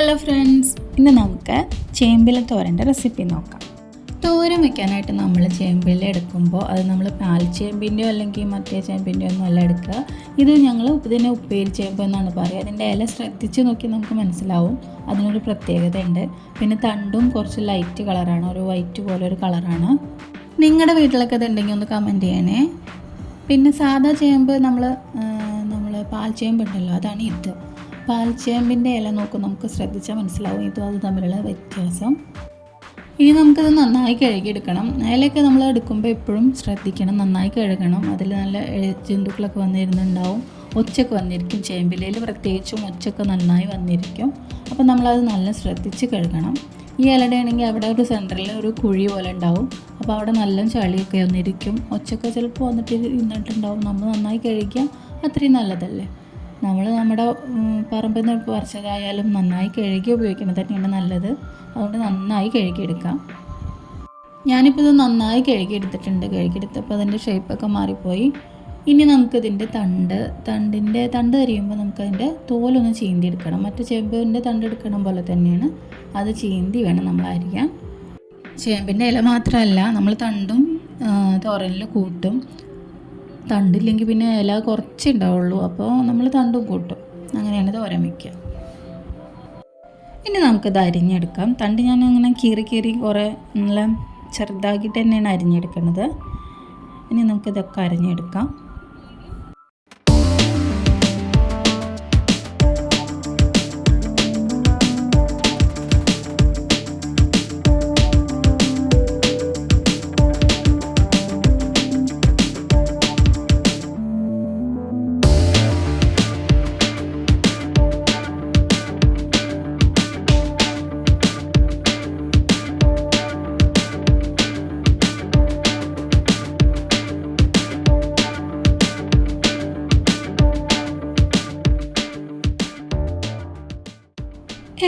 Hello friends ഇന്ന് നമുക്ക് ചേമ്പില തോരന്റെ recipe നോക്കാം. തോരൻ വെക്കാനായിട്ട് നമ്മൾ ചേമ്പില എടുക്കുമ്പോൾ അത് നമ്മൾ പാൽ ചേമ്പിന്റെയോ അല്ലെങ്കിൽ മറ്റേ ചേമ്പിന്റെയോ ഒന്നും അല്ല എടുക്കുക. ഇത് ഞങ്ങൾ ഇതിനെ ഉപ്പേരി ചേമ്പ് എന്നാണ് പറയുക. അതിന്റെ ഇല ശ്രദ്ധിച്ച് നോക്കി നമുക്ക് മനസ്സിലാവും. അതിനൊരു പ്രത്യേകതയുണ്ട്. പിന്നെ തണ്ടും കുറച്ച് ലൈറ്റ് കളറാണ്. ഒരു വൈറ്റ് പോലെ ഒരു കളറാണ്. നിങ്ങളുടെ വീട്ടിലൊക്കെ ഇതുണ്ടെങ്കിൽ ഒന്ന് കമന്റ് ചെയ്യണേ. പിന്നെ സാധാ ചേമ്പ് നമ്മൾ നമ്മൾ പാൽ ചേമ്പ് ഉണ്ടല്ലോ അതാണ് ഇത്. പാൽ ചേമ്പിന്റെ ഇല നോക്കും. നമുക്ക് ശ്രദ്ധിച്ചാൽ മനസ്സിലാവും. ഇതും അത് തമ്മിലുള്ള വ്യത്യാസം. ഇനി നമുക്കത് നന്നായി കഴുകിയെടുക്കണം. ഇലയൊക്കെ നമ്മൾ എടുക്കുമ്പോൾ എപ്പോഴും ശ്രദ്ധിക്കണം. നന്നായി കഴുകണം. അതിൽ നല്ല ജന്തുക്കളൊക്കെ വന്നിരുന്നുണ്ടാവും. ഒച്ചൊക്കെ വന്നിരിക്കും. ചേമ്പിലയിൽ പ്രത്യേകിച്ചും ഒച്ചൊക്കെ നന്നായി വന്നിരിക്കും. അപ്പോൾ നമ്മളത് നല്ല ശ്രദ്ധിച്ച് കഴുകണം. ഈ ഇലയുടെ ആണെങ്കിൽ അവിടെ ഒരു സെന്ററിൽ ഒരു കുഴി പോലെ ഉണ്ടാവും. അപ്പോൾ അവിടെ നല്ല ചളിയൊക്കെ വന്നിരിക്കും. ഒച്ചൊക്കെ ചിലപ്പോൾ വന്നിട്ട് ഇരുന്നിട്ടുണ്ടാവും. നമ്മൾ നന്നായി കഴുകിയാൽ അത്രയും നല്ലതല്ലേ? നമ്മൾ നമ്മുടെ പറമ്പിൽ നിന്ന് പറിച്ചതായാലും നന്നായി കഴുകി ഉപയോഗിക്കുന്നത് തന്നെയാണ് നല്ലത്. അതുകൊണ്ട് നന്നായി കഴുകിയെടുക്കാം. ഞാനിപ്പോൾ ഇത് നന്നായി കഴുകിയെടുത്തിട്ടുണ്ട്. കഴുകിയെടുത്തപ്പോൾ അതിന്റെ ഷേപ്പൊക്കെ മാറിപ്പോയി. ഇനി നമുക്കിതിന്റെ തണ്ട് തണ്ടിന്റെ തണ്ട് കരിയുമ്പോൾ നമുക്കതിന്റെ തോലൊന്ന് ചീന്തി എടുക്കണം മറ്റു ചേമ്പിന്റെ തണ്ട് എടുക്കണം പോലെ തന്നെയാണ് അത് ചീന്തി വേണം നമ്മൾ അരിയാൻ. ചേമ്പിന്റെ ഇല മാത്രമല്ല നമ്മൾ തണ്ടും തോരനിൽ കൂട്ടും. തണ്ടില്ലെങ്കിൽ പിന്നെ ഇല കുറച്ചേ ഉണ്ടാവുള്ളൂ അപ്പോൾ നമ്മൾ തണ്ടും കൂട്ടും. അങ്ങനെയാണ് തോരൻ വയ്ക്കുക ഇനി നമുക്കിത് അരിഞ്ഞെടുക്കാം. തണ്ട് ഞാൻ അങ്ങനെ കീറി കീറി കുറേ നല്ല ചെറുതാക്കിയിട്ട് തന്നെയാണ് അരിഞ്ഞെടുക്കുന്നത് ഇനി നമുക്കിതൊക്കെ അരിഞ്ഞെടുക്കാം.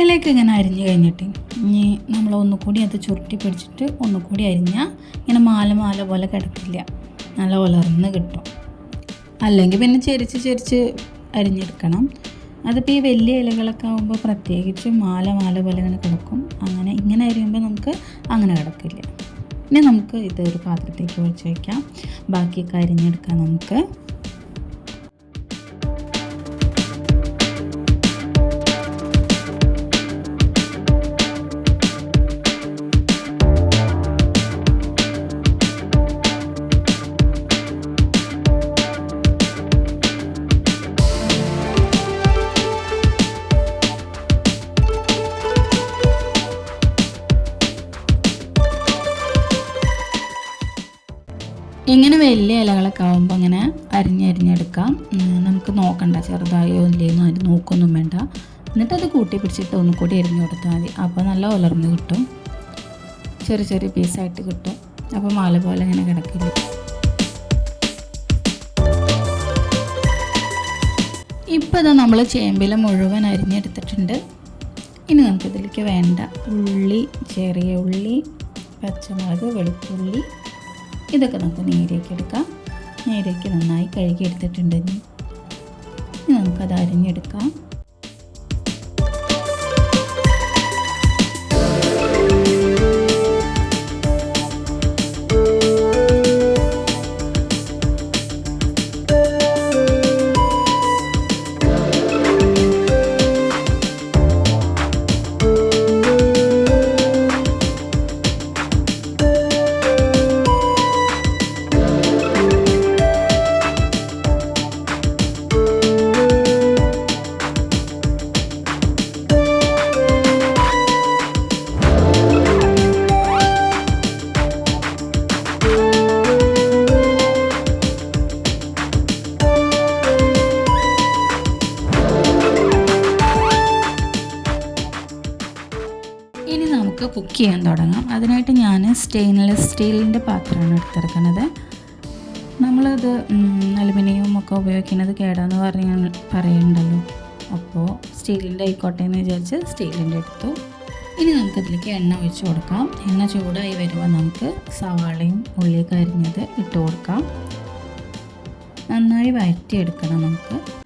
ഇലയൊക്കെ ഇങ്ങനെ അരിഞ്ഞ് കഴിഞ്ഞിട്ട് ഇനി നമ്മൾ ഒന്നുകൂടി അത് ചുരുട്ടി പിടിച്ചിട്ട് ഒന്നുകൂടി അരിഞ്ഞാൽ ഇങ്ങനെ മാല മാല പോലെ കിടക്കില്ല. നല്ല ഉലർന്ന് കിട്ടും. അല്ലെങ്കിൽ പിന്നെ ചെരിച്ച് ചെരിച്ച് അരിഞ്ഞെടുക്കണം. അതിപ്പോൾ ഈ വലിയ ഇലകളൊക്കെ ആകുമ്പോൾ പ്രത്യേകിച്ച് മാല മാല പോലെ ഇങ്ങനെ കിടക്കും. അങ്ങനെ ഇങ്ങനെ അരിയുമ്പോൾ നമുക്ക് അങ്ങനെ കിടക്കില്ല. ഇനി നമുക്ക് ഇത് ഒരു പാത്രത്തേക്ക് ഒഴിച്ച് വയ്ക്കാം ബാക്കിയൊക്കെ അരിഞ്ഞെടുക്കാം നമുക്ക്. ഇങ്ങനെ വലിയ ഇലകളൊക്കെ ആകുമ്പോൾ ഇങ്ങനെ അരിഞ്ഞരിഞ്ഞെടുക്കാം നമുക്ക് നോക്കണ്ട ചെറുതായോ ഇല്ലയെന്നോ അതിന് നോക്കൊന്നും വേണ്ട. എന്നിട്ട് അത് കൂട്ടി പിടിച്ചിട്ട് ഒന്നും കൂടി എരിഞ്ഞു കൊടുത്താൽ മതി. അപ്പോൾ നല്ല ഉലർന്ന് കിട്ടും. ചെറിയ ചെറിയ പീസായിട്ട് കിട്ടും. അപ്പോൾ മാല പോലെ ഇങ്ങനെ കിടക്കില്ല? ഇപ്പോൾ ഇത് നമ്മൾ ചേമ്പില മുഴുവൻ അരിഞ്ഞെടുത്തിട്ടുണ്ട്. ഇനി നമുക്കിതിലേക്ക് വേണ്ട ഉള്ളി ചെറിയ ഉള്ളി പച്ചമുളക് വെളുത്തുള്ളി ഇതൊക്കെ നമുക്ക് നേരേക്ക് എടുക്കാം. നേരേക്ക് നന്നായി കഴുകി എടുത്തിട്ടുണ്ട് ഇനി. ഇനി നമുക്കത് അരിഞ്ഞെടുക്കാം. കുക്ക് ചെയ്യാൻ തുടങ്ങാം. അതിനായിട്ട് ഞാൻ സ്റ്റെയിൻലെസ് സ്റ്റീലിന്റെ പാത്രമാണ് എടുത്തിരിക്കുന്നത് നമ്മളത് അലുമിനിയം ഒക്കെ ഉപയോഗിക്കുന്നത് കേടാന്ന് പറഞ്ഞ പറയുന്നുണ്ടല്ലോ അപ്പോൾ സ്റ്റീലിന്റെ ആയിക്കോട്ടെ എന്ന് വിചാരിച്ച് സ്റ്റീലിന്റെ എടുത്തു. ഇനി നമുക്കതിലേക്ക് എണ്ണ ഒഴിച്ച് കൊടുക്കാം. എണ്ണ ചൂടായി വരുമ്പോൾ നമുക്ക് സവാളയും ഉള്ളിയൊക്കെ അരിഞ്ഞത് ഇട്ട് കൊടുക്കാം. നന്നായി വഴറ്റിയെടുക്കണം നമുക്ക്.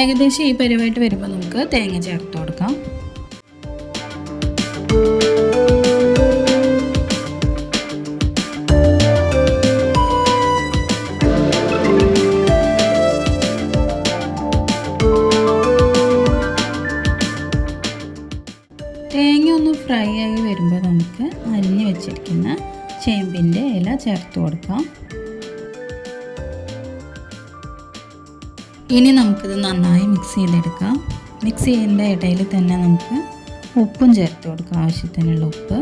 ഏകദേശം ഈ പരിവായിട്ട് വരുമ്പോൾ നമുക്ക് തേങ്ങ ചേർത്ത് കൊടുക്കാം. തേങ്ങ ഒന്ന് ഫ്രൈ ആയി വരുമ്പോൾ നമുക്ക് അരിഞ്ഞ് വെച്ചിരിക്കുന്ന ചേമ്പിന്റെ ഇല ചേർത്ത് കൊടുക്കാം. ഇനി നമുക്കിത് നന്നായി മിക്സ് ചെയ്തെടുക്കാം. മിക്സ് ചെയ്യുന്ന ഇടയിൽ തന്നെ നമുക്ക് ഉപ്പും ചേർത്ത് കൊടുക്കാം ആവശ്യത്തിനുള്ള ഉപ്പ്.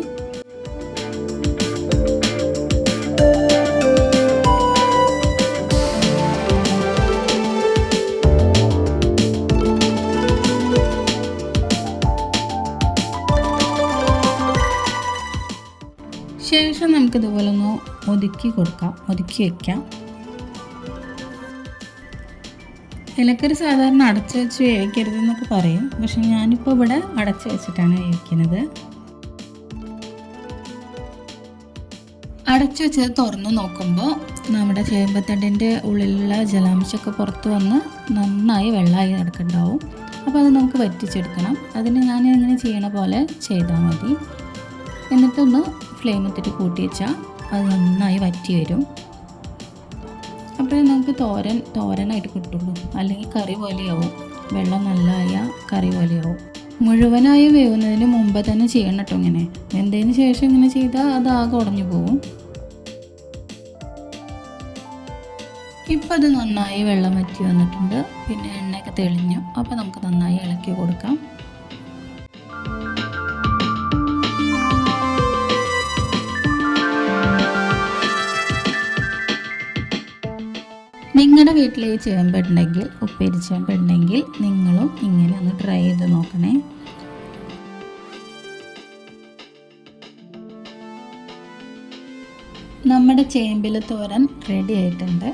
ശേഷം നമുക്കിതുപോലെ ഒന്ന് ഒതുക്കി കൊടുക്കാം ഒതുക്കി വയ്ക്കാം ഇലക്കറി സാധാരണ അടച്ചു വെച്ച് വേവിക്കരുത് എന്നൊക്കെ പറയും. പക്ഷെ ഞാനിപ്പോൾ ഇവിടെ അടച്ചു വെച്ചിട്ടാണ് വേവിക്കുന്നത്. അടച്ചു വെച്ചത് തുറന്ന് നോക്കുമ്പോൾ നമ്മുടെ ചേമ്പത്തണ്ടിന്റെ ഉള്ളിലുള്ള ജലാംശമൊക്കെ പുറത്ത് വന്ന് നന്നായി വെള്ളമായി കിടക്കുന്നുണ്ടാവും അപ്പോൾ അത് നമുക്ക് വറ്റിച്ചെടുക്കണം. അതിന് ഞാൻ ഇങ്ങനെ ചെയ്യണ പോലെ ചെയ്താൽ മതി. എന്നിട്ടൊന്ന് ഫ്ലെയിം ഇട്ടിട്ട് കൂട്ടി വെച്ചാൽ അത് നന്നായി വറ്റി വരും. അപ്പോൾ നമുക്ക് തോരൻ തോരനായിട്ട് കിട്ടുള്ളൂ. അല്ലെങ്കിൽ കറി പോലെയാവും. വെള്ളം നല്ലതായ കറി പോലെയാവും. മുഴുവനായി വേവുന്നതിന് മുമ്പ് തന്നെ ചെയ്യണം കേട്ടോ ഇങ്ങനെ. എന്തതിന് ശേഷം ഇങ്ങനെ ചെയ്താൽ അത് ആകെ ഉടഞ്ഞു പോകും ഇപ്പം അത് നന്നായി വെള്ളം വറ്റി വന്നിട്ടുണ്ട്. പിന്നെ എണ്ണയൊക്കെ തെളിഞ്ഞു. അപ്പോൾ നമുക്ക് നന്നായി ഇളക്കി കൊടുക്കാം. നിങ്ങളുടെ വീട്ടിൽ ഈ ചേമ്പുണ്ടെങ്കിൽ ഉപ്പേരി ചേമ്പുണ്ടെങ്കിൽ നിങ്ങളും ഇങ്ങനെ ഒന്ന് ട്രൈ ചെയ്ത് നോക്കണേ. നമ്മുടെ ചേമ്പിൽ തോരൻ റെഡി ആയിട്ടുണ്ട്.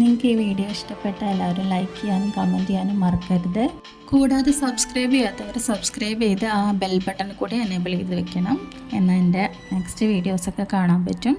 നിങ്ങൾക്ക് ഈ വീഡിയോ ഇഷ്ടപ്പെട്ട എല്ലാവരും ലൈക്ക് ചെയ്യാനും കമന്റ് ചെയ്യാനും മറക്കരുത്. കൂടാതെ സബ്സ്ക്രൈബ് ചെയ്യാത്തവർ സബ്സ്ക്രൈബ് ചെയ്ത് ആ ബെൽ ബട്ടൺ കൂടി എനേബിൾ ചെയ്ത് വെക്കണം. എന്നാൽ എന്റെ നെക്സ്റ്റ് വീഡിയോസൊക്കെ കാണാൻ പറ്റും.